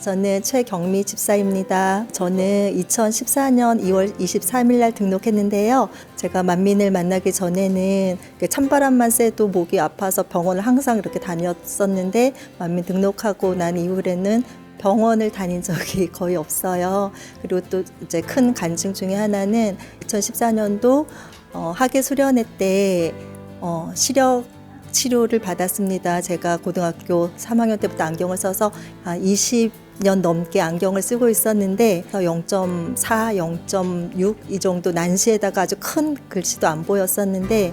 저는 최경미 집사입니다. 저는 2014년 2월 23일 날 등록했는데요. 제가 만민을 만나기 전에는 그 찬바람만 쐬도 목이 아파서 병원을 항상 이렇게 다녔었는데 만민 등록하고 난 이후에는 병원을 다닌 적이 거의 없어요. 그리고 또 이제 큰 간증 중에 하나는 2014년도 어, 하계 수련회 때 어, 시력 치료를 받았습니다. 제가 고등학교 3학년 때부터 안경을 써서 한 20년 넘게 안경을 쓰고 있었는데 0.4, 0.6 이 정도 난시에다가 아주 큰 글씨도 안 보였었는데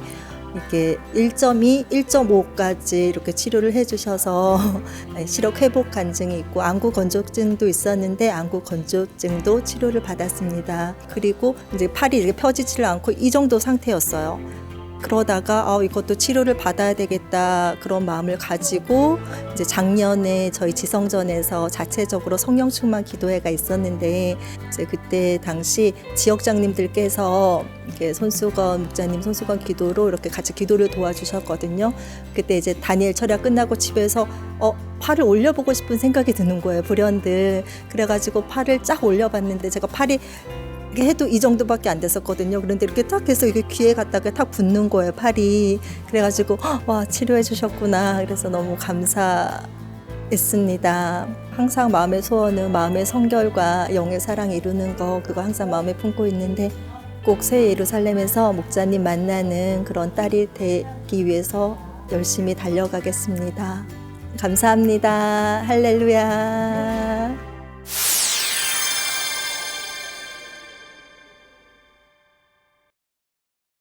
이렇게 1.2, 1.5까지 이렇게 치료를 해주셔서 시력 회복 간증이 있고 안구 건조증도 있었는데 안구 건조증도 치료를 받았습니다. 그리고 이제 팔이 이렇게 펴지지를 않고 이 정도 상태였어요. 그러다가 아, 이것도 치료를 받아야 되겠다 그런 마음을 가지고 이제 작년에 저희 지성전에서 자체적으로 성령 충만 기도회가 있었는데 이제 그때 당시 지역장님들께서 이렇게 손수건 목자님 손수건 기도로 이렇게 같이 기도를 도와주셨거든요. 그때 이제 다니엘 철야 끝나고 집에서 어 팔을 올려보고 싶은 생각이 드는 거예요 불현듯 그래가지고 팔을 쫙 올려봤는데 제가 팔이 해도 이 정도밖에 안 됐었거든요. 그런데 이렇게 딱 해서 이게 귀에 갖다가 탁 붙는 거예요, 팔이. 그래가지고 헉, 와 치료해 주셨구나. 그래서 너무 감사했습니다. 항상 마음의 소원은 마음의 성결과 영의 사랑 이루는 거 그거 항상 마음에 품고 있는데 꼭 새 예루살렘에서 목자님 만나는 그런 딸이 되기 위해서 열심히 달려가겠습니다. 감사합니다. 할렐루야.